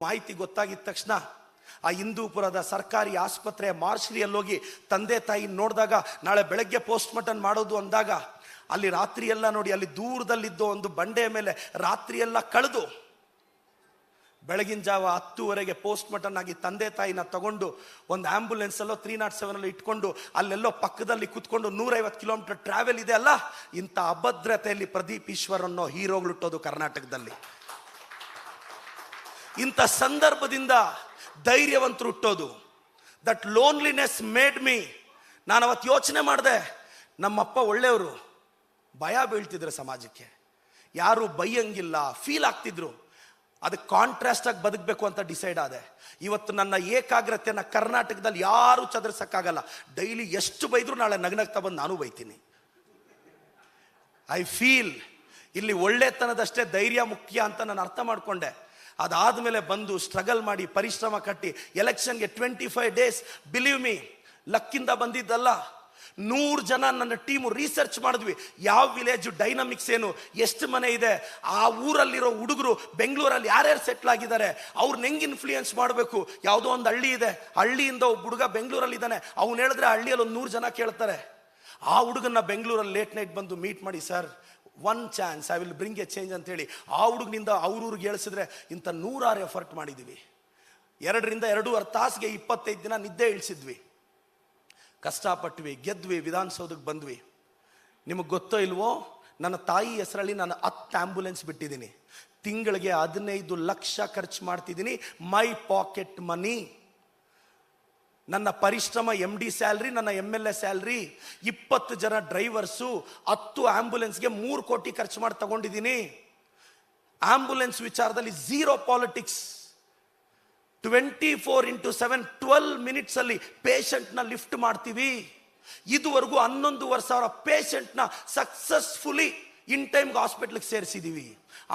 ಮಾಹಿತಿ ಗೊತ್ತಾಗಿದ ತಕ್ಷಣ ಆ ಹಿಂದೂಪುರದ ಸರ್ಕಾರಿ ಆಸ್ಪತ್ರೆ ಮಾರ್ಷರಿಯಲ್ಲಿ ಹೋಗಿ ತಂದೆ ತಾಯಿ ನೋಡಿದಾಗ ನಾಳೆ ಬೆಳಗ್ಗೆ ಪೋಸ್ಟ್ ಮಾರ್ಟಮ್ ಮಾಡೋದು ಅಂದಾಗ ಅಲ್ಲಿ ರಾತ್ರಿ ಎಲ್ಲ ನೋಡಿ ಅಲ್ಲಿ ದೂರದಲ್ಲಿದ್ದ ಒಂದು ಬಂಡೆಯ ಮೇಲೆ ರಾತ್ರಿ ಎಲ್ಲ ಕಳೆದು ಬೆಳಗಿನ ಜಾವ ಹತ್ತುವರೆಗೆ ಪೋಸ್ಟ್ ಮಾರ್ಟಮ್ ಆಗಿ ತಂದೆ ತಾಯಿನ ತಗೊಂಡು ಒಂದು ಆ್ಯಂಬುಲೆನ್ಸಲ್ಲೋ ತ್ರೀ ನಾಟ್ ಸೆವೆನ್ ಅಲ್ಲೋ ಇಟ್ಕೊಂಡು ಅಲ್ಲೆಲ್ಲೋ ಪಕ್ಕದಲ್ಲಿ ಕುತ್ಕೊಂಡು ನೂರೈವತ್ತು ಕಿಲೋಮೀಟರ್ ಟ್ರಾವೆಲ್ ಇದೆ ಅಲ್ಲ ಇಂಥ ಅಭದ್ರತೆಯಲ್ಲಿ ಪ್ರದೀಪ್ ಈಶ್ವರ್ ಅನ್ನೋ ಹೀರೋಗಳು ಇಟ್ಟೋದು ಕರ್ನಾಟಕದಲ್ಲಿ. ಇಂಥ ಸಂದರ್ಭದಿಂದ ಧೈರ್ಯವಂತರು ಹುಟ್ಟೋದು ದಟ್ ಲೋನ್ಲಿನೆಸ್ ಮೇಡ್ ಮೀ ನಾನು ಅವತ್ತು ಯೋಚನೆ ಮಾಡಿದೆ, ನಮ್ಮಪ್ಪ ಒಳ್ಳೆಯವರು, ಭಯ ಬೀಳ್ತಿದ್ರು ಸಮಾಜಕ್ಕೆ. ಯಾರು ಬೈಯಂಗಿಲ್ಲ ಫೀಲ್ ಆಗ್ತಿದ್ರು. ಅದಕ್ಕೆ ಕಾಂಟ್ರಾಸ್ಟ್ ಆಗಿ ಬದುಕಬೇಕು ಅಂತ ಡಿಸೈಡ್ ಆದೆ. ಇವತ್ತು ನನ್ನ ಏಕಾಗ್ರತೆಯನ್ನು ಕರ್ನಾಟಕದಲ್ಲಿ ಯಾರು ಚದರ್ಸಕ್ಕಾಗಲ್ಲ. ಡೈಲಿ ಎಷ್ಟು ಬೈದ್ರು ನಾಳೆ ನಗ್ನಗ್ತಾ ಬಂದು ನಾನು ಬೈತೀನಿ. ಐ ಫೀಲ್ ಇಲ್ಲಿ ಒಳ್ಳೆತನದಷ್ಟೇ ಧೈರ್ಯ ಮುಖ್ಯ ಅಂತ ನಾನು ಅರ್ಥ ಮಾಡ್ಕೊಂಡೆ. ಅದಾದ್ಮೇಲೆ ಬಂದು ಸ್ಟ್ರಗಲ್ ಮಾಡಿ ಪರಿಶ್ರಮ ಕಟ್ಟಿ ಎಲೆಕ್ಷನ್ಗೆ twenty five days believe me ಲಕ್ಕಿಂದ ಬಂದಿದ್ದಲ್ಲ. ನೂರು ಜನ ನನ್ನ ಟೀಮು ರಿಸರ್ಚ್ ಮಾಡಿದ್ವಿ. ಯಾವ ವಿಲೇಜ್ ಡೈನಮಿಕ್ಸ್ ಏನು, ಎಷ್ಟು ಮನೆ ಇದೆ, ಆ ಊರಲ್ಲಿರೋ ಹುಡುಗರು ಬೆಂಗಳೂರಲ್ಲಿ ಯಾರ್ಯಾರು ಸೆಟ್ಲ್ ಆಗಿದ್ದಾರೆ ಅವ್ರನ್ನ ಹೆಂಗೆ ಇನ್ಫ್ಲೂಯೆನ್ಸ್ ಮಾಡಬೇಕು? ಯಾವುದೋ ಒಂದು ಹಳ್ಳಿ ಇದೆ. ಹಳ್ಳಿಯಿಂದ ಒಬ್ಬ ಹುಡುಗ ಬೆಂಗಳೂರಲ್ಲಿ ಇದ್ದಾನೆ. ಅವ್ನು ಹೇಳಿದ್ರೆ ಹಳ್ಳಿಯಲ್ಲಿ ಒಂದು ನೂರು ಜನ ಕೇಳ್ತಾರೆ. ಆ ಹುಡುಗನ್ನ ಬೆಂಗಳೂರಲ್ಲಿ ಲೇಟ್ ನೈಟ್ ಬಂದು ಮೀಟ್ ಮಾಡಿ, sir one chance I will bring a change ಅಂತೇಳಿ ಆ ಹುಡುಗನಿಂದ ಅವ್ರೂರಿಗೆ ಹೇಳಿಸಿದ್ರೆ ಇಂಥ ನೂರಾರು ಎಫರ್ಟ್ ಮಾಡಿದ್ದೀವಿ. ಎರಡರಿಂದ ಎರಡೂವರೆ ತಾಸಿಗೆ ಇಪ್ಪತ್ತೈದು ದಿನ ನಿದ್ದೆ ಇಳಿಸಿದ್ವಿ. ಕಷ್ಟಪಟ್ವಿ, ಗೆದ್ವಿ, ವಿಧಾನಸೌಧಕ್ಕೆ ಬಂದ್ವಿ. ನಿಮಗೆ ಗೊತ್ತೋ ಇಲ್ವೋ, ನನ್ನ ತಾಯಿ ಹೆಸರಲ್ಲಿ ನಾನು ಹತ್ತು ಆ್ಯಂಬುಲೆನ್ಸ್ ಬಿಟ್ಟಿದ್ದೀನಿ. ತಿಂಗಳಿಗೆ ಹದಿನೈದು ಲಕ್ಷ ಖರ್ಚು ಮಾಡ್ತಿದ್ದೀನಿ. ಮೈ ಪಾಕೆಟ್ ಮನಿ ನನ್ನ ಪರಿಶ್ರಮ ಎಂ ಡಿ ಸ್ಯಾಲ್ರಿ ನನ್ನ ಎಂ ಎಲ್ ಎ ಸ್ಯಾಲ್ರಿ ಇಪ್ಪತ್ತು ಜನ ಡ್ರೈವರ್ಸು ಹತ್ತು ಆ್ಯಂಬುಲೆನ್ಸ್ಗೆ ಮೂರು ಕೋಟಿ ಖರ್ಚು ಮಾಡಿ ತಗೊಂಡಿದ್ದೀನಿ. ಆಂಬ್ಯುಲೆನ್ಸ್ ವಿಚಾರದಲ್ಲಿ zero politics twenty four into seven twelve ಮಿನಿಟ್ಸಲ್ಲಿ ಅಲ್ಲಿ patient ನ ಲಿಫ್ಟ್ ಮಾಡ್ತೀವಿ. ಇದುವರೆಗೂ ಹನ್ನೊಂದುವರೆ ಸಾವಿರ ಪೇಷಂಟ್ನ ಸಕ್ಸಸ್ಫುಲಿ ಇನ್ ಟೈಮ್ಗೆ ಹಾಸ್ಪಿಟ್ಲಿಗೆ ಸೇರಿಸಿದೀವಿ.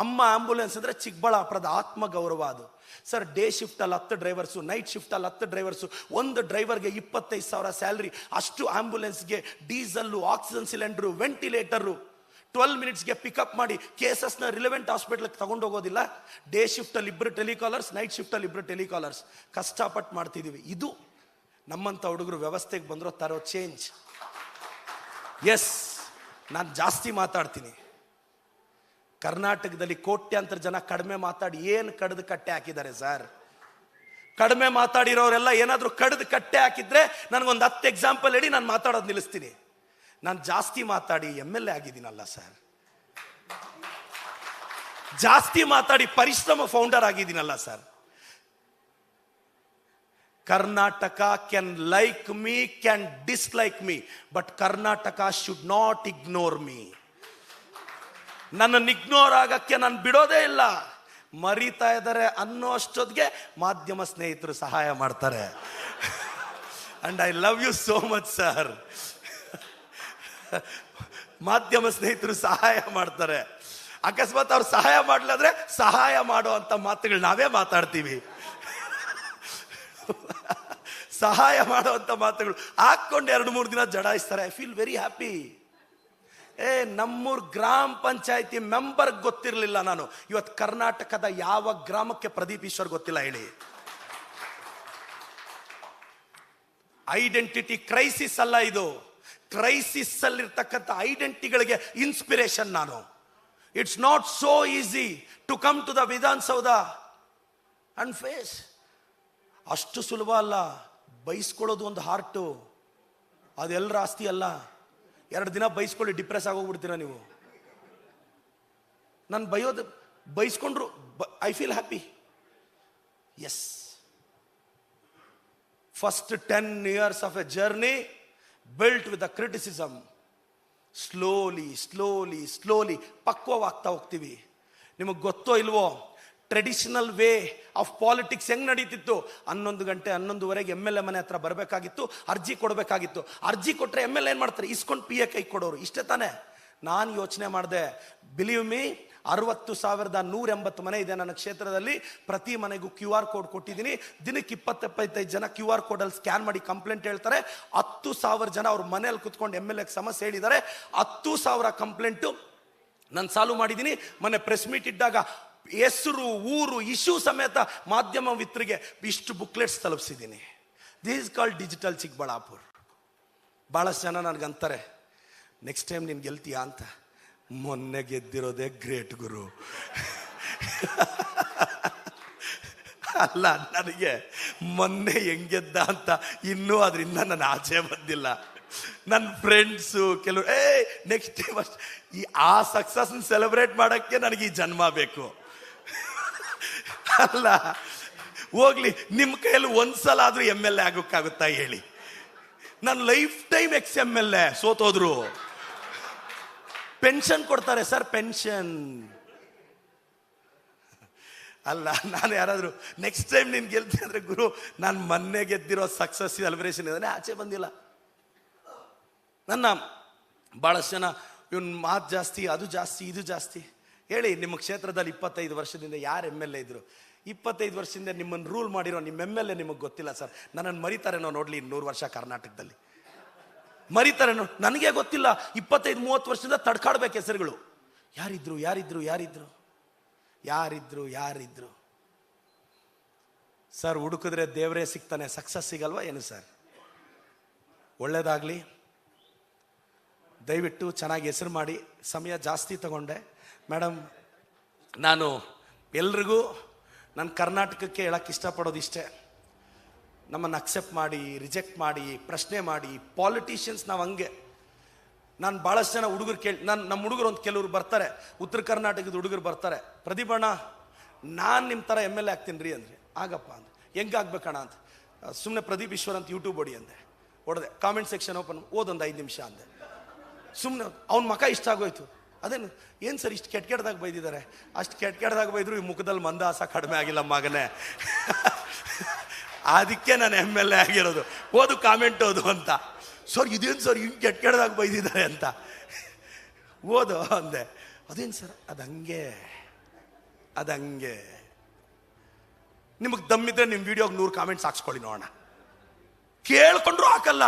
ಅಮ್ಮ ಆಂಬುಲೆನ್ಸ್ ಅಂದರೆ ಚಿಕ್ಕಬಳ್ಳಾಪುರದ ಆತ್ಮ ಗೌರವ ಅದು. ಸರ್, ಡೇ ಶಿಫ್ಟಲ್ಲಿ ಹತ್ತು ಡ್ರೈವರ್ಸು, ನೈಟ್ ಶಿಫ್ಟಲ್ಲಿ ಹತ್ತು ಡ್ರೈವರ್ಸು, ಒಂದು ಡ್ರೈವರ್ಗೆ ಇಪ್ಪತ್ತೈದು ಸಾವಿರ ಸ್ಯಾಲ್ರಿ, ಅಷ್ಟು ಆಂಬುಲೆನ್ಸ್ಗೆ diesel, oxygen cylinder, ventilator. Twelve ಮಿನಿಟ್ಸ್ಗೆ pickup ಮಾಡಿ ಕೇಸಸ್ನ ರಿಲೆವೆಂಟ್ ಹಾಸ್ಪಿಟ್ಲಿಗೆ ತಗೊಂಡು ಹೋಗೋದಿಲ್ಲ. ಡೇ ಶಿಫ್ಟಲ್ಲಿ ಇಬ್ಬರು ಟೆಲಿಕಾಲರ್ಸ್, ನೈಟ್ ಶಿಫ್ಟಲ್ಲಿ ಇಬ್ಬರು ಟೆಲಿಕಾಲರ್ಸ್. ಕಷ್ಟಪಟ್ಟು ಮಾಡ್ತಿದ್ದೀವಿ ಇದು ನಮ್ಮಂಥ ಹುಡುಗರು ವ್ಯವಸ್ಥೆಗೆ ಬಂದರೂ ತರೋ ಚೇಂಜ್ ಎಸ್ ನಾನು ಜಾಸ್ತಿ ಮಾತಾಡ್ತೀನಿ. ಕರ್ನಾಟಕದಲ್ಲಿ ಕೋಟ್ಯಾಂತರ ಜನ ಕಡಿಮೆ ಮಾತಾಡಿ ಏನು ಕಡ್ದು ಕಟ್ಟೆ ಹಾಕಿದ್ದಾರೆ ಸರ್ ಕಡಿಮೆ ಮಾತಾಡಿರೋರೆಲ್ಲ ಏನಾದರೂ ಕಡ್ದು ಕಟ್ಟೆ ಹಾಕಿದ್ರೆ ನನಗೊಂದು ಹತ್ತು ಎಕ್ಸಾಂಪಲ್ ಹೇಳಿ ನಾನು ಮಾತಾಡೋದು ನಿಲ್ಲಿಸ್ತೀನಿ. ನಾನು ಜಾಸ್ತಿ ಮಾತಾಡಿ ಎಂ ಎಲ್ ಎ ಆಗಿದ್ದೀನಲ್ಲ ಸರ್ ಜಾಸ್ತಿ ಮಾತಾಡಿ ಪರಿಶ್ರಮ founder ಆಗಿದ್ದೀನಲ್ಲ sir Karnataka can like me can dislike me but Karnataka should not ignore me ನನ್ನನ್ನು ಇಗ್ನೋರ್ ಆಗಕ್ಕೆ ನಾನು ಬಿಡೋದೇ ಇಲ್ಲ. ಮರೀತಾ ಇದ್ದಾರೆ ಅನ್ನೋ ಅಷ್ಟೊತ್ತಿಗೆ ಮಾಧ್ಯಮ ಸ್ನೇಹಿತರು ಸಹಾಯ ಮಾಡ್ತಾರೆ. And I love you so much sir ಮಾಧ್ಯಮ ಸ್ನೇಹಿತರು ಸಹಾಯ ಮಾಡ್ತಾರೆ. ಅಕಸ್ಮಾತ್ ಅವ್ರು ಸಹಾಯ ಮಾಡಲಾದ್ರೆ ಸಹಾಯ ಮಾಡೋ ಅಂತ ಮಾತುಗಳು ನಾವೇ ಮಾತಾಡ್ತೀವಿ. ಸಹಾಯ ಮಾಡುವಂತ ಮಾತುಗಳು. ಹಾಕೊಂಡು ಎರಡು ಮೂರು ದಿನ ಜಡಾಯಿಸ್ತಾರೆ. ಐ ಫೀಲ್ ವೆರಿ ಹ್ಯಾಪಿ ಏ, ನಮ್ಮೂರ್ ಗ್ರಾಮ ಪಂಚಾಯತಿ ಮೆಂಬರ್ ಗೊತ್ತಿರಲಿಲ್ಲ ನಾನು. ಇವತ್ತು ಕರ್ನಾಟಕದ ಯಾವ ಗ್ರಾಮಕ್ಕೆ ಪ್ರದೀಪ್ ಈಶ್ವರ್ ಗೊತ್ತಿಲ್ಲ ಹೇಳಿ. ಐಡೆಂಟಿಟಿ ಕ್ರೈಸಿಸ್ ಅಲ್ಲ ಇದು. ಕ್ರೈಸಿಸ್ ಅಲ್ಲಿರ್ತಕ್ಕಂಥ ಐಡೆಂಟಿಗಳಿಗೆ ಇನ್ಸ್ಪಿರೇಷನ್ ನಾನು. It's not so easy to come to the Vidhana Soudha and face ಅಷ್ಟು ಸುಲಭ ಅಲ್ಲ. ಬೈಸ್ಕೊಳ್ಳೋದು ಒಂದು ಹಾರ್ಟು ಅದೆಲ್ಲರ ಆಸ್ತಿ ಅಲ್ಲ. ಎರಡು ದಿನ ಬೈಸ್ಕೊಳ್ಳಿ ಡಿಪ್ರೆಸ್ ಆಗೋಗ್ಬಿಡ್ತೀರಾ ನೀವು? ನಾನು ಬೈಯೋದು ಬೈಸ್ಕೊಂಡ್ರು I feel happy as first ten years of a journey built with the criticism slowly slowly slowly ಪಕ್ವವಾಗ್ತಾ ಹೋಗ್ತೀವಿ. ನಿಮಗೆ ಗೊತ್ತೋ ಇಲ್ವೋ? ಟ್ರೆಡಿಷನಲ್ ವೇ ಆಫ್ ಪಾಲಿಟಿಕ್ಸ್ ಹೆಂಗ್ ನಡೀತಿತ್ತು? ಹನ್ನೊಂದು ಗಂಟೆ ಹನ್ನೊಂದುವರೆಗೆ ಎಂ ಎಲ್ ಎ ಮನೆ ಹತ್ರ ಬರಬೇಕಾಗಿತ್ತು, ಅರ್ಜಿ ಕೊಡಬೇಕಾಗಿತ್ತು. ಅರ್ಜಿ ಕೊಟ್ಟರೆ ಎಂ ಎಲ್ ಏನು ಮಾಡ್ತಾರೆ? ಇಸ್ಕೊಂಡು ಪಿ ಎ ಕೈ ಕೊಡೋರು. ಇಷ್ಟೇ ತಾನೇ? ನಾನು ಯೋಚನೆ ಮಾಡಿದೆ. ಬಿಲೀವ್ ಮೀ ಅರವತ್ತು ಸಾವಿರದ ನೂರ ಎಂಬತ್ತು ಮನೆ ಇದೆ ನನ್ನ ಕ್ಷೇತ್ರದಲ್ಲಿ. ಪ್ರತಿ ಮನೆಗೂ ಕ್ಯೂ ಆರ್ ಕೋಡ್ ಕೊಟ್ಟಿದ್ದೀನಿ. ದಿನಕ್ಕೆ ಇಪ್ಪತ್ತೆಪ್ಪತ್ತೈದು ಜನ ಕ್ಯೂ ಆರ್ ಕೋಡಲ್ಲಿ ಸ್ಕ್ಯಾನ್ ಮಾಡಿ ಕಂಪ್ಲೇಂಟ್ ಹೇಳ್ತಾರೆ. ಹತ್ತು ಸಾವಿರ ಜನ ಅವ್ರ ಮನೆಯಲ್ಲಿ ಕುತ್ಕೊಂಡು ಎಂ ಎಲ್ ಎ ಸಮಸ್ಯೆ ಹೇಳಿದ್ದಾರೆ. ಹತ್ತು ಸಾವಿರ ಕಂಪ್ಲೇಂಟು ನಾನು ಸಾಲ್ವ್ ಮಾಡಿದ್ದೀನಿ. ಮೊನ್ನೆ ಪ್ರೆಸ್ ಮೀಟ್ ಇದ್ದಾಗ ಹೆಸರು, ಊರು ಇಶ್ಯೂ ಸಮೇತ ಮಾಧ್ಯಮ ಮಿತ್ರರಿಗೆ ಇಷ್ಟು booklets ತಲುಪಿಸಿದ್ದೀನಿ. This is called digital Chikkaballapur ಭಾಳಷ್ಟು ಜನ ನನಗಂತಾರೆ ನೆಕ್ಸ್ಟ್ ಟೈಮ್ ನೀನು ಗೆಲ್ತೀಯಾ ಅಂತ? ಮೊನ್ನೆ ಗೆದ್ದಿರೋದೇ ಗ್ರೇಟ್ ಗುರು. ಅಲ್ಲ, ನನಗೆ ಮೊನ್ನೆ ಹೆಂಗೆದ್ದ ಅಂತ ಇನ್ನೂ ಅದರಿಂದ ನಾನು ಆಚೆ ಬಂದಿಲ್ಲ. ನನ್ನ ಫ್ರೆಂಡ್ಸು ಕೆಲವರು ಏ ನೆಕ್ಸ್ಟ್ ಟೈಮ್ ಈ ಆ ಸಕ್ಸಸ್ನ ಸೆಲೆಬ್ರೇಟ್ ಮಾಡೋಕ್ಕೆ ನನಗೆ ಈ ಜನ್ಮ ಬೇಕು. ಅಲ್ಲ. ಹೋಗ್ಲಿ ನಿಮ್ಮ ಕೈಯಲ್ಲಿ ಒಂದ್ಸಲ ಆದ್ರೂ ಎಂ ಎಲ್ ಎ ಆಗೋಕ್ಕಾಗುತ್ತಾ ಹೇಳಿ. ನನ್ನ lifetime ex M L A ಸೋತೋದ್ರು. Pension ಕೊಡ್ತಾರೆ, ಸರ್ ಪೆನ್ಷನ್ ಅಲ್ಲ, ನಾನು ಯಾರಾದರೂ ನೆಕ್ಸ್ಟ್ ಟೈಮ್ ನೀನು ಗೆಲ್ತಿ ಅಂದ್ರೆ ಗುರು, ನಾನು ಮೊನ್ನೆ ಗೆದ್ದಿರೋ ಸಕ್ಸಸ್ ಸೆಲೆಬ್ರೇಷನ್ ಇದ್ದಾನೆ ಆಚೆ ಬಂದಿಲ್ಲ. ನನ್ನ ಭಾಳಷ್ಟು ಜನ, ಇವನ್ ಮಾತು ಜಾಸ್ತಿ, ಅದು ಜಾಸ್ತಿ, ಇದು ಜಾಸ್ತಿ. ಹೇಳಿ, ನಿಮ್ಮ ಕ್ಷೇತ್ರದಲ್ಲಿ ಇಪ್ಪತ್ತೈದು ವರ್ಷದಿಂದ ಯಾರು ಎಂ ಎಲ್ ಎ ಇದ್ರು? ಇಪ್ಪತ್ತೈದು ವರ್ಷದಿಂದ ನಿಮ್ಮನ್ನು ರೂಲ್ ಮಾಡಿರೋ ನಿಮ್ಮ ಎಂ ಎಲ್ ಎ ನಿಮಗೆ ಗೊತ್ತಿಲ್ಲ ಸರ್. ನನ್ನನ್ನು ಮರಿತಾರೇನೋ ನೋಡಲಿ ನೂರು ವರ್ಷ ಕರ್ನಾಟಕದಲ್ಲಿ. ಮರಿತಾರೇನೋ ನನಗೆ ಗೊತ್ತಿಲ್ಲ. ಇಪ್ಪತ್ತೈದು, ಮೂವತ್ತು ವರ್ಷದಿಂದ ತಡ್ಕಾಡ್ಬೇಕು ಹೆಸರುಗಳು. ಯಾರಿದ್ರು ಯಾರಿದ್ರು ಯಾರಿದ್ರು? ಯಾರಿದ್ರು ಯಾರಿದ್ರು? ಸರ್, ಹುಡುಕಿದ್ರೆ ದೇವರೇ ಸಿಗ್ತಾನೆ. ಸಕ್ಸಸ್ ಸಿಗಲ್ವಾ ಏನು ಸರ್? ಒಳ್ಳೇದಾಗಲಿ. ದಯವಿಟ್ಟು ಚೆನ್ನಾಗಿ ಹೆಸರು ಮಾಡಿ. ಸಮಯ ಜಾಸ್ತಿ ತಗೊಂಡೆ. ಮೇಡಮ್ ನಾನು ಎಲ್ರಿಗೂ ನನ್ನ ಕರ್ನಾಟಕಕ್ಕೆ ಹೇಳಕ್ಕೆ ಇಷ್ಟಪಡೋದು ಇಷ್ಟೇ. ನಮ್ಮನ್ನು ಅಕ್ಸೆಪ್ಟ್ ಮಾಡಿ ರಿಜೆಕ್ಟ್ ಮಾಡಿ, ಪ್ರಶ್ನೆ ಮಾಡಿ ಪಾಲಿಟಿಷಿಯನ್ಸ್ ನಾವು ಹಂಗೆ. ನಾನು ಭಾಳಷ್ಟು ಜನ ಹುಡುಗರು ಕೇಳಿ, ನಾನು ನಮ್ಮ ಹುಡುಗರು ಒಂದು ಕೆಲವರು ಬರ್ತಾರೆ, ಉತ್ತರ ಕರ್ನಾಟಕದ ಹುಡುಗರು ಬರ್ತಾರೆ. ಪ್ರದೀಪಣ್ಣ, ನಾನು ನಿಮ್ಮ ಥರ ಎಂ ಎಲ್ ಎ ಆಗ್ತೀನಿ ರೀ ಅಂದರೆ. ಆಗಪ್ಪ ಅಂತ ಹೆಂಗೆ ಆಗ್ಬೇಕಣ್ಣ ಅಂತ. ಸುಮ್ಮನೆ ಪ್ರದೀಪ್ ಈಶ್ವರ್ ಅಂತ ಯೂಟ್ಯೂಬ್ ಹೊಡಿ ಅಂದೆ. ಹೊಡೆದೆ ಕಾಮೆಂಟ್ ಸೆಕ್ಷನ್ ಓಪನ್ ಓದೊಂದು ಐದು ನಿಮಿಷ ಅಂದೆ. ಸುಮ್ಮನೆ ಅವ್ನ ಮಕ ಇಷ್ಟ ಆಗೋಯ್ತು. ಅದೇನು ಏನು ಸರ್ ಇಷ್ಟು ಕೆಟ್ಟ ಕೆಟ್ಟದಾಗ ಬೈದಿದ್ದಾರೆ? ಅಷ್ಟು ಕೆಟ್ಟ ಕೆಟ್ಟದಾಗ ಬೈದ್ರು ಈ ಮುಖದಲ್ಲಿ ಮಂದಾಸ ಕಡಿಮೆ ಆಗಿಲ್ಲ ಮಗನೇ. ಅದಕ್ಕೆ ನಾನು ಎಂ ಎಲ್ ಎ ಆಗಿರೋದು. ಓದು, ಕಾಮೆಂಟ್ ಓದು ಅಂತ. ಸರ್, ಇದೇನು ಸರ್ ಹಿಂಗೆ ಕೆಟ್ಟ ಕೆಟ್ಟದಾಗ ಬೈದಿದ್ದಾರೆ ಅಂತ? ಓದು ಅಂದೆ. ಅದೇನು ಸರ್? ಅದಂಗೆ. ಅದಂಗೆ. ನಿಮಗೆ ದಮ್ಮಿದ್ರೆ ನಿಮ್ಮ ವಿಡಿಯೋಗೆ ನೂರು ಕಾಮೆಂಟ್ಸ್ ಹಾಕ್ಸ್ಕೊಳ್ಳಿ ನೋಡೋಣ. ಕೇಳ್ಕೊಂಡ್ರು ಹಾಕಲ್ಲ.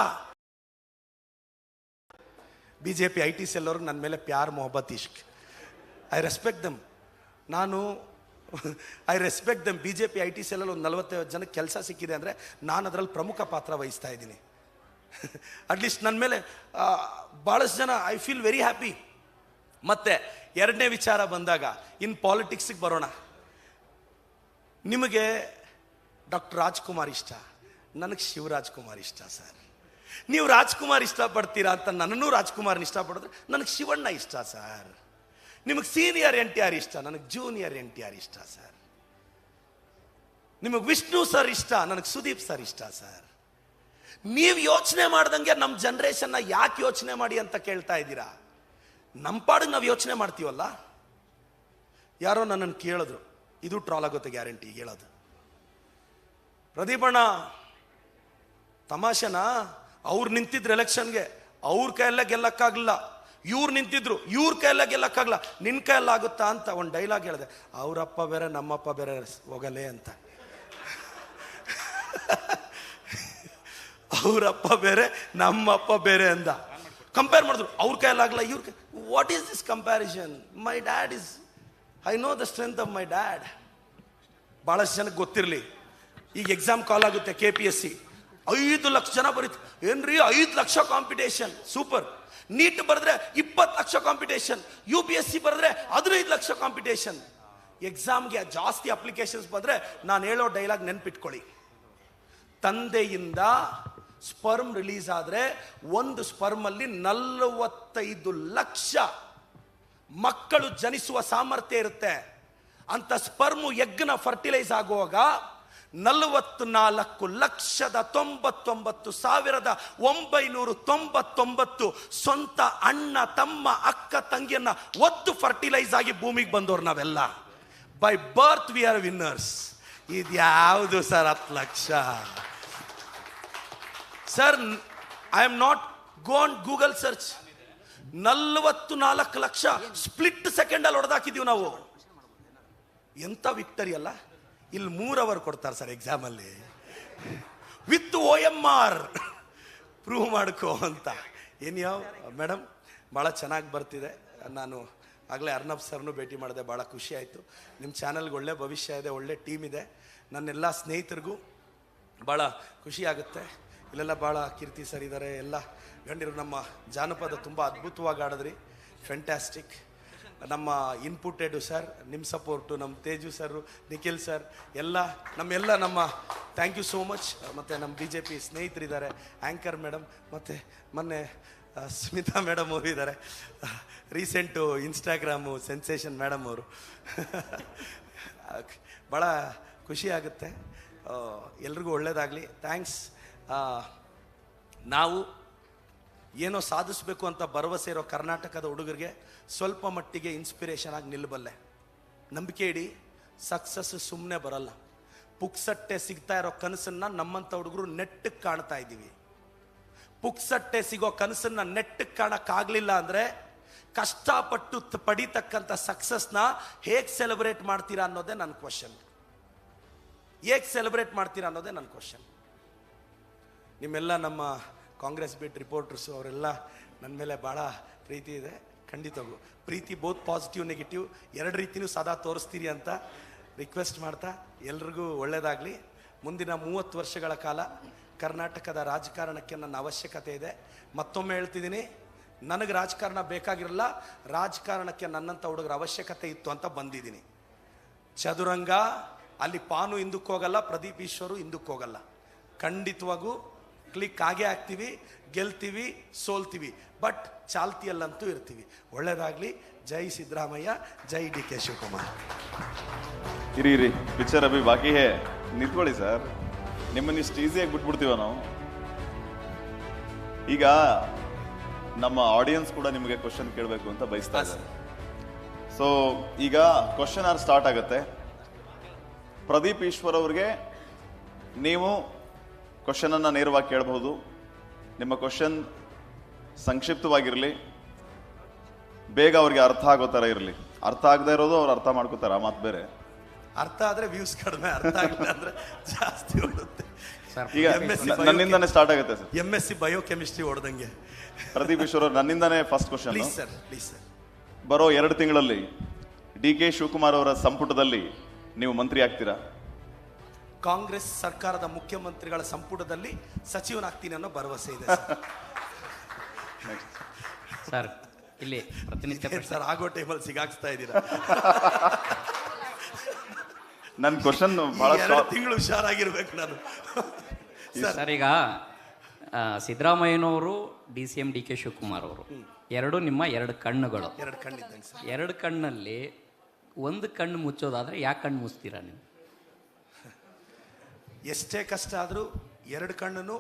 B J P I T C ಎಲ್ಲವ್ರಿಗೆ ನನ್ನ ಮೇಲೆ ಪ್ಯಾರ್, ಮೊಹಬ್ಬತ್, ಇಷ್ಕ್. ಐ ರೆಸ್ಪೆಕ್ಟ್ ದಮ್ ನಾನು I respect them B J P I T C ಎಲ್ಲಲ್ಲಿ ಒಂದು ನಲವತ್ತೈವತ್ತು ಜನಕ್ಕೆ ಕೆಲಸ ಸಿಕ್ಕಿದೆ ಅಂದರೆ ನಾನು ಅದರಲ್ಲಿ ಪ್ರಮುಖ ಪಾತ್ರ ವಹಿಸ್ತಾ ಇದ್ದೀನಿ. ಅಟ್ಲೀಸ್ಟ್ ನನ್ನ ಮೇಲೆ ಭಾಳಷ್ಟು ಜನ ಐ ಫೀಲ್ ವೆರಿ ಹ್ಯಾಪಿ ಮತ್ತೆ ಎರಡನೇ ವಿಚಾರ ಬಂದಾಗ ಇನ್ ಪಾಲಿಟಿಕ್ಸಿಗೆ ಬರೋಣ. ನಿಮಗೆ ಡಾಕ್ಟರ್ ರಾಜ್ಕುಮಾರ್ ಇಷ್ಟ? ನನಗೆ ಶಿವರಾಜ್ ಕುಮಾರ್ ಇಷ್ಟ, ಸರ್. ನೀವು ರಾಜ್ಕುಮಾರ್ ಇಷ್ಟಪಡ್ತೀರಾ ಅಂತ ನನ್ನನ್ನು ರಾಜ್ಕುಮಾರ್ನ ಇಷ್ಟಪಡಿದ್ರೆ ನನಗೆ ಶಿವಣ್ಣ ಇಷ್ಟ ಸರ್. ನಿಮಗೆ ಸೀನಿಯರ್ ಎನ್ ಟಿ ಆರ್ ಇಷ್ಟ, ನನಗೆ ಜೂನಿಯರ್ ಎನ್ ಟಿ ಆರ್ ಇಷ್ಟ ಸರ್. ನಿಮಗೆ ವಿಷ್ಣು ಸರ್ ಇಷ್ಟ, ನನಗೆ ಸುದೀಪ್ ಸರ್ ಇಷ್ಟ ಸರ್. ನೀವು ಯೋಚನೆ ಮಾಡ್ದಂಗೆ ನಮ್ಮ ಜನ್ರೇಷನ್ನ ಯಾಕೆ ಯೋಚನೆ ಮಾಡಿ ಅಂತ ಕೇಳ್ತಾ ಇದ್ದೀರಾ? ನಮ್ಮ ಪಾಡಿಗೆ ನಾವು ಯೋಚನೆ ಮಾಡ್ತೀವಲ್ಲ? ಯಾರೋ ನನ್ನನ್ನು ಕೇಳಿದ್ರು, ಇದು ಟ್ರಾಲ್ ಆಗುತ್ತೆ ಗ್ಯಾರಂಟಿ ಹೇಳೋದು ಪ್ರದೀಪಣ್ಣ ತಮಾಷೆನಾ? ಅವ್ರು ನಿಂತಿದ್ರು ಎಲೆಕ್ಷನ್ಗೆ, ಅವ್ರ ಕೈಯಲ್ಲೇ ಗೆಲ್ಲಕ್ಕಾಗಲಿಲ್ಲ. ಇವ್ರು ನಿಂತಿದ್ರು, ಇವ್ರ ಕೈಯಲ್ಲೇ ಗೆಲ್ಲಕ್ಕಾಗಲ್ಲ ನಿನ್ನ ಕೈಯಲ್ಲ ಆಗುತ್ತಾ ಅಂತ ಒಂದು ಡೈಲಾಗ್ ಹೇಳಿದೆ. ಅವರಪ್ಪ ಬೇರೆ, ನಮ್ಮಪ್ಪ ಬೇರೆ ಹೋಗಲೇ ಅಂತ. ಅವರಪ್ಪ ಬೇರೆ, ನಮ್ಮಪ್ಪ ಬೇರೆ ಅಂದ. ಕಂಪೇರ್ ಮಾಡಿದ್ರು. ಅವ್ರ ಕೈಯಲ್ಲಾಗಲ್ಲ ಇವ್ರ ಕೈ what is this comparison my dad is I know the strength of my dad ಭಾಳಷ್ಟು ಜನಕ್ಕೆ ಗೊತ್ತಿರಲಿ. ಈಗ ಎಕ್ಸಾಮ್ ಕಾಲ್ ಆಗುತ್ತೆ ಕೆ ಪಿ ಎಸ್ ಸಿ ಐದು ಲಕ್ಷ ಜನ ಬರೀತು. ಏನ್ರಿ? ಐದು ಲಕ್ಷ ಕಾಂಪಿಟೇಷನ್ ಸೂಪರ್ ನೀಟ್ ಬರೆದ್ರೆ ಇಪ್ಪತ್ತು lakh competition U P S C ಬರೆದ್ರೆ ಹದಿನೈದು ಲಕ್ಷ ಕಾಂಪಿಟೇಷನ್ ಎಕ್ಸಾಮ್ಗೆ ಜಾಸ್ತಿ ಅಪ್ಲಿಕೇಶನ್ಸ್ ಬಂದರೆ ನಾನು ಹೇಳೋ ಡೈಲಾಗ್ ನೆನ್ಪಿಟ್ಕೊಳ್ಳಿ. ತಂದೆಯಿಂದ ಸ್ಪರ್ಮ್ ರಿಲೀಸ್ ಆದರೆ ಒಂದು ಸ್ಪರ್ಮ್ ಅಲ್ಲಿ ನಲವತ್ತೈದು ಲಕ್ಷ ಮಕ್ಕಳು ಜನಿಸುವ ಸಾಮರ್ಥ್ಯ ಇರುತ್ತೆ. ಅಂತ ಸ್ಪರ್ಮು ಎಗ್ನ ಫರ್ಟಿಲೈಸ್ ಆಗುವಾಗ ನಲವತ್ತು ನಾಲ್ಕು ಲಕ್ಷದ ತೊಂಬತ್ತೊಂಬತ್ತು ಸಾವಿರದ ಒಂಬೈನೂರು ತೊಂಬತ್ತೊಂಬತ್ತು ಸ್ವಂತ ಅಣ್ಣ, ತಮ್ಮ, ಅಕ್ಕ, ತಂಗಿಯನ್ನ ಒದ್ದು ಫರ್ಟಿಲೈಸ್ ಆಗಿ ಭೂಮಿಗೆ ಬಂದವ್ರು ನಾವೆಲ್ಲ. By birth we are winners ಇದ್ಯಾವುದು ಸರ್ ಹತ್ತು lakh? Sir I am not gone Google search ನಲ್ವತ್ತು ನಾಲ್ಕು ಲಕ್ಷ ಸ್ಪ್ಲಿಟ್ ಸೆಕೆಂಡಲ್ಲಿ ಹೊಡೆದಾಕಿದ್ದೀವಿ ನಾವು. ಎಂಥ ವಿಕ್ಟರಿ ಅಲ್ಲ? ಇಲ್ಲಿ ಮೂರ್ ಅವರ್ ಕೊಡ್ತಾರೆ ಸರ್ ಎಕ್ಸಾಮ್ ಅಲ್ಲಿ. With O M R. Prove ಮಾಡ್ಕೋ ಅಂತ. ಏನು ಯಾವ ಮೇಡಮ್ ಭಾಳ ಚೆನ್ನಾಗಿ ಬರ್ತಿದೆ. ನಾನು ಆಗಲೇ ಅರ್ನಬ್ ಸರ್ನು ಭೇಟಿ ಮಾಡಿದೆ ಭಾಳ ಖುಷಿ ಆಯಿತು. ನಿಮ್ಮ ಚಾನಲ್ಗೆ ಒಳ್ಳೆ ಭವಿಷ್ಯ ಇದೆ, ಒಳ್ಳೆ ಟೀಮ್ ಇದೆ. ನನ್ನೆಲ್ಲ ಸ್ನೇಹಿತರಿಗೂ ಭಾಳ ಖುಷಿ ಆಗುತ್ತೆ. ಇಲ್ಲೆಲ್ಲ ಭಾಳ ಕೀರ್ತಿ ಸರ್ ಇದ್ದಾರೆ ಎಲ್ಲ ಗಂಡಿರು ನಮ್ಮ ಜಾನಪದ ತುಂಬ ಅದ್ಭುತವಾಗಿ ಆಡಿದ್ರಿ. ಫೆಂಟ್ಯಾಸ್ಟಿಕ್ ನಮ್ಮ ಇನ್ಪುಟೆಡು ಸರ್ ನಿಮ್ಮ ಸಪೋರ್ಟು ನಮ್ಮ ತೇಜು ಸರ್ ನಿಖಿಲ್ ಸರ್ ಎಲ್ಲ, ನಮ್ಮೆಲ್ಲ ನಮ್ಮ ಥ್ಯಾಂಕ್ ಯು ಸೋ ಮಚ್ ಮತ್ತು ನಮ್ಮ ಬಿ ಜೆ ಪಿ ಸ್ನೇಹಿತರಿದ್ದಾರೆ ಆ್ಯಂಕರ್ ಮೇಡಮ್ ಮತ್ತು ಮೊನ್ನೆ ಸ್ಮಿತಾ ಮೇಡಮ್ ಅವರು ಇದ್ದಾರೆ. ರೀಸೆಂಟು ಇನ್ಸ್ಟಾಗ್ರಾಮು ಸೆನ್ಸೇಷನ್ ಮೇಡಮ್ ಅವರು. ಭಾಳ ಖುಷಿ ಆಗುತ್ತೆ. ಎಲ್ರಿಗೂ ಒಳ್ಳೇದಾಗಲಿ. ಥ್ಯಾಂಕ್ಸ್ ನಾವು ಏನೋ ಸಾಧಿಸಬೇಕು ಅಂತ ಭರವಸೆ ಇರೋ ಕರ್ನಾಟಕದ ಹುಡುಗರಿಗೆ ಸ್ವಲ್ಪ ಮಟ್ಟಿಗೆ ಇನ್ಸ್ಪಿರೇಷನ್ ಆಗಿ ನಿಲ್ಲಬಲ್ಲೆ ನಂಬಿಕೆ ಇಡಿ ಸಕ್ಸಸ್ ಸುಮ್ಮನೆ ಬರಲ್ಲ. ಪುಕ್ಸಟ್ಟೆ ಸಿಗ್ತಾ ಇರೋ ಕನಸನ್ನ ನಮ್ಮಂಥ ಹುಡುಗರು ನೆಟ್ಟಕ್ಕೆ ಕಾಣ್ತಾ ಇದ್ದೀವಿ. ಪುಕ್ಸಟ್ಟೆ ಸಿಗೋ ಕನಸನ್ನ ನೆಟ್ಟಕ್ಕೆ ಕಾಣಕ್ಕಾಗಲಿಲ್ಲ ಅಂದರೆ ಕಷ್ಟಪಟ್ಟು ಪಡೀತಕ್ಕಂಥ ಸಕ್ಸಸ್ನ ಹೇಗೆ ಸೆಲೆಬ್ರೇಟ್ ಮಾಡ್ತೀರಾ ಅನ್ನೋದೇ ನನ್ನ ಕ್ವಶನ್ ಹೇಗೆ ಸೆಲೆಬ್ರೇಟ್ ಮಾಡ್ತೀರಾ ಅನ್ನೋದೇ ನನ್ನ ಕ್ವಶನ್ ನಿಮ್ಮೆಲ್ಲ ನಮ್ಮ ಕಾಂಗ್ರೆಸ್ ಬಿಟ್ ರಿಪೋರ್ಟರ್ಸು ಅವರೆಲ್ಲ ನನ್ನ ಮೇಲೆ ಭಾಳ ಪ್ರೀತಿ ಇದೆ. ಖಂಡಿತವಾಗೂ ಪ್ರೀತಿ ಬೋತ್ ಪಾಸಿಟಿವ್ ನೆಗೆಟಿವ್ ಎರಡು ರೀತಿನೂ ಸದಾ ತೋರಿಸ್ತೀರಿ ಅಂತ ರಿಕ್ವೆಸ್ಟ್ ಮಾಡ್ತಾ ಎಲ್ರಿಗೂ ಒಳ್ಳೆಯದಾಗಲಿ ಮುಂದಿನ ಮೂವತ್ತು ವರ್ಷಗಳ ಕಾಲ ಕರ್ನಾಟಕದ ರಾಜಕಾರಣಕ್ಕೆ ನನ್ನ ಅವಶ್ಯಕತೆ ಇದೆ. ಮತ್ತೊಮ್ಮೆ ಹೇಳ್ತಿದ್ದೀನಿ, ನನಗೆ ರಾಜಕಾರಣ ಬೇಕಾಗಿರಲ್ಲ, ರಾಜಕಾರಣಕ್ಕೆ ನನ್ನಂಥ ಹುಡುಗರ ಅವಶ್ಯಕತೆ ಇತ್ತು ಅಂತ ಬಂದಿದ್ದೀನಿ. ಚದುರಂಗ, ಅಲ್ಲಿ ಪಾನು ಹಿಂದಕ್ಕೆ ಹೋಗಲ್ಲ, ಪ್ರದೀಪ್ ಈಶ್ವರು ಹಿಂದಕ್ಕೆ ಹೋಗಲ್ಲ. ಖಂಡಿತವಾಗೂ ಕ್ಲಿಕ್ ಆಗೇ ಆಗ್ತೀವಿ ಗೆಲ್ತೀವಿ ಸೋಲ್ತೀವಿ. ಬಟ್ ಚಾಲ್ತಿಯಲ್ಲಂತೂ ಇರ್ತೀವಿ. ಒಳ್ಳೇದಾಗ್ಲಿ. ಜೈ ಸಿದ್ದರಾಮಯ್ಯ ಜೈ ಡಿ ಕೆ ಶಿವಕುಮಾರ್. ಇರಿ ಇರಿ ಪಿಕ್ಚರ್ ಅಭಿ ಬಾಕಿ ಹೇ. ನಿಂತ್ಕೊಳ್ಳಿ ಸರ್. ನಿಮ್ಮನ್ನ ಇಷ್ಟು ಈಸಿಯಾಗಿ ಬಿಟ್ಬಿಡ್ತೀವ ನಾವು. ಈಗ ನಮ್ಮ ಆಡಿಯನ್ಸ್ ಕೂಡ ನಿಮಗೆ ಕ್ವಶನ್ ಕೇಳಬೇಕು ಅಂತ ಬಯಸ್ತಾ ಸರ್ ಸೊ ಈಗ ಕ್ವಶನ್ ಆರ್ ಸ್ಟಾರ್ಟ್ ಆಗುತ್ತೆ. ಪ್ರದೀಪ್ ಈಶ್ವರ್ ಅವ್ರಿಗೆ ನೀವು ಕ್ವಶನ್ ಅನ್ನ ನೇರವಾಗಿ ಕೇಳಬಹುದು. ನಿಮ್ಮ ಕ್ವಶನ್ ಸಂಕ್ಷಿಪ್ತವಾಗಿರಲಿ. ಬೇಗ ಅವ್ರಿಗೆ ಅರ್ಥ ಆಗೋ ಥರ ಇರಲಿ. ಅರ್ಥ ಆಗದೆ ಇರೋದು ಅವ್ರು ಅರ್ಥ ಮಾಡ್ಕೋತಾರೆ ಆ ಮಾತು ಬೇರೆ. ಅರ್ಥ ಆದ್ರೆ ವ್ಯೂಸ್ ಕಡಿಮೆ ಅರ್ಥ ಆಗಿಲ್ಲ ಅಂದ್ರೆ ಜಾಸ್ತಿ ಓಡುತ್ತೆ. ಈಗ ನನ್ನಿಂದನೇ ಸ್ಟಾರ್ಟ್ ಆಗುತ್ತೆ sir M S C biochemistry ಹೊಡೆದಂಗೆ Pradeep Eshwar ಅವ್ರು ನನ್ನಿಂದಾನೇ first question please sir please sir ಬರೋ ಎರಡು ತಿಂಗಳಲ್ಲಿ ಡಿ ಕೆ ಶಿವಕುಮಾರ್ ಅವರ ಸಂಪುಟದಲ್ಲಿ ನೀವು ಮಂತ್ರಿ ಆಗ್ತೀರಾ? ಕಾಂಗ್ರೆಸ್ ಸರ್ಕಾರದ ಮುಖ್ಯಮಂತ್ರಿಗಳ ಸಂಪುಟದಲ್ಲಿ ಸಚಿವನಾಗ್ತೀನಿ ಅನ್ನೋ ಭರವಸೆ ಇದೆ ಸರ್. ಇಲ್ಲಿ ಪ್ರತಿನಿತ್ಯ ಸರ್ ಆಗೋ ಟೈಮಲ್ಲಿ ಸಿಗಾಕ್ಸ್ತಾ ಇದ್ದೀರಾ? ನನ್ನ ಕ್ವಶನ್ ಬಹಳ ತಿಂಗಳು ಹುಷಾರಾಗಿರ್ಬೇಕು ನಾನು. ಸರ್. ಈಗ ಸಿದ್ದರಾಮಯ್ಯನವರು D C M D K Shivakumar ಅವರು. ಎರಡು ನಿಮ್ಮ ಎರಡು ಕಣ್ಣುಗಳು. ಎರಡು ಕಣ್ಣಿದ್ದಂಗೆ ಸರ್. ಎರಡು ಕಣ್ಣಲ್ಲಿ ಒಂದು ಕಣ್ಣು ಮುಚ್ಚೋದಾದ್ರೆ ಯಾಕೆ ಕಣ್ಣು ಮುಚ್ತೀರಾ ನೀವು? ಎಷ್ಟೇ ಕಷ್ಟ ಆದರೂ ಎರಡು ಕಣ್ಣನ್ನು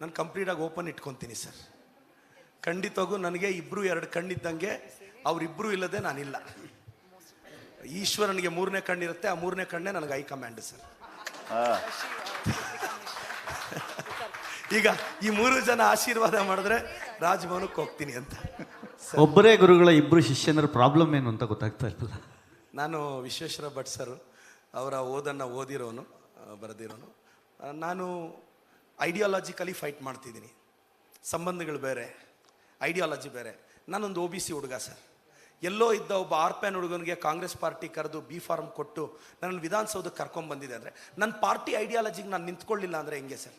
ನಾನು ಕಂಪ್ಲೀಟಾಗಿ ಓಪನ್ ಇಟ್ಕೊತೀನಿ ಸರ್. ಖಂಡಿತವಾಗೂ ನನಗೆ ಇಬ್ಬರು ಎರಡು ಕಣ್ಣಿದ್ದಂಗೆ ಅವರಿಬ್ಬರು ಇಲ್ಲದೆ ನಾನಿಲ್ಲ. ಈಶ್ವರನಿಗೆ ಮೂರನೇ ಕಣ್ಣಿರುತ್ತೆ ಆ ಮೂರನೇ ಕಣ್ಣೇ ನನಗೆ ಹೈಕಮಾಂಡ್ ಸರ್. ಈಗ ಈ ಮೂರು ಜನ ಆಶೀರ್ವಾದ ಮಾಡಿದ್ರೆ ರಾಜಭವನಕ್ಕೆ ಹೋಗ್ತೀನಿ ಅಂತ. ಒಬ್ಬರೇ ಗುರುಗಳ ಇಬ್ಬರು ಶಿಷ್ಯನರ ಪ್ರಾಬ್ಲಮ್ ಏನು ಅಂತ ಗೊತ್ತಾಗ್ತಾ ಇಲ್ಲ ನಾನು ವಿಶ್ವೇಶ್ವರ ಭಟ್ ಸರ್ ಅವರ ಓದನ್ನು ಓದಿರೋನು. ಬರೆದಿರೋನು. ನಾನು ಐಡಿಯಾಲಜಿಕಲಿ ಫೈಟ್ ಮಾಡ್ತಿದ್ದೀನಿ. ಸಂಬಂಧಗಳು ಬೇರೆ ಐಡಿಯಾಲಜಿ ಬೇರೆ. ನಾನೊಂದು ಒ ಬಿ ಸಿ ಹುಡುಗ ಸರ್. ಎಲ್ಲೋ ಇದ್ದ ಒಬ್ಬ ಆರ್ ಪ್ಯಾನ್ ಹುಡುಗನಿಗೆ ಕಾಂಗ್ರೆಸ್ ಪಾರ್ಟಿ ಕರೆದು ಬಿ ಫಾರ್ಮ್ ಕೊಟ್ಟು ನನ್ನ ವಿಧಾನಸೌಧಕ್ಕೆ ಕರ್ಕೊಂಬಂದಿದೆ ಅಂದರೆ, ನನ್ನ ಪಾರ್ಟಿ ಐಡಿಯಾಲಜಿಗೆ ನಾನು ನಿಂತ್ಕೊಳ್ಳಿಲ್ಲ ಅಂದರೆ ಹೆಂಗೆ ಸರ್?